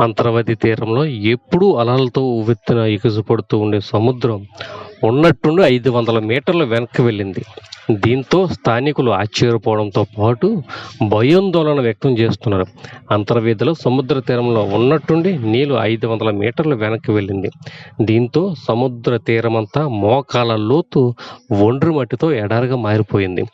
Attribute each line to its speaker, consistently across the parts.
Speaker 1: అంతర్వేది తీరంలో ఎప్పుడూ అలలతో ఉవ్వెత్తున ఎగిసిపడుతూ ఉండే సముద్రం ఉన్నట్టుండి ఐదు వందల మీటర్ల వెనక్కి వెళ్ళింది. దీంతో స్థానికులు ఆశ్చర్యపోవడంతో పాటు భయాందోళన వ్యక్తం చేస్తున్నారు. అంతర్వేదిలో సముద్ర తీరంలో ఉన్నట్టుండి నీళ్ళు ఐదు వందల మీటర్ల వెనక్కి వెళ్ళింది. దీంతో సముద్ర తీరమంతా మోకాల లోతు ఒండ్రి మట్టితో ఎడారిగా మారిపోయింది.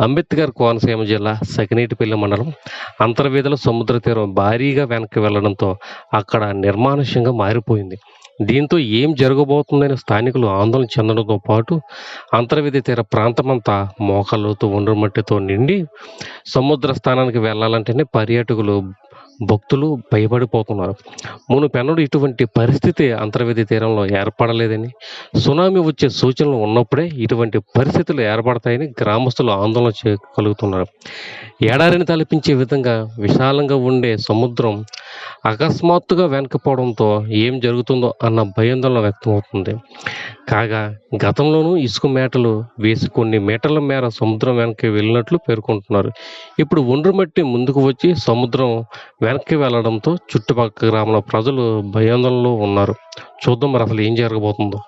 Speaker 1: అంబేద్కర్ కోనసీమ జిల్లా సకినేటిపల్లి మండలం. అంతర్వేదిలో సముద్ర తీరం భారీగా వెనక్కి వెళ్ళడంతో అక్కడ నిర్మానుష్యంగా మారిపోయింది. దీంతో ఏం జరగబోతుందని స్థానికులు ఆందోళన చెందడంతో పాటు అంతర్వేది తీర ప్రాంతమంతా మోకాళ్ళతో ఒండ్రు మట్టితో నిండి సముద్ర స్థానానికి వెళ్ళాలంటేనే పర్యాటకులు భక్తులు భయపడిపోతున్నారు. మునుపెన్నడు ఇటువంటి పరిస్థితి అంతర్వేది తీరంలో ఏర్పడలేదని సునామీ వచ్చే సూచనలు ఉన్నప్పుడే ఇటువంటి పరిస్థితులు ఏర్పడతాయని గ్రామస్తులు ఆందోళన చే కలుగుతున్నారు తలపించే విధంగా విశాలంగా ఉండే సముద్రం అకస్మాత్తుగా వెనకపోవడంతో ఏం జరుగుతుందో అన్న భయాందోళన వ్యక్తమవుతుంది. కాగా గతంలోనూ ఇసుక మేటలు వేసి కొన్ని మీటర్ల మేర సముద్రం వెనక్కి వెళ్ళినట్లు పేర్కొంటున్నారు. ఇప్పుడు ఒండ్రు మట్టి ముందుకు వచ్చి సముద్రం వెనక్కి వెళ్ళడంతో చుట్టుపక్కల గ్రామాల ప్రజలు భయాందోళనలో ఉన్నారు. చూద్దాం మరి అసలు ఏం జరగబోతుందో.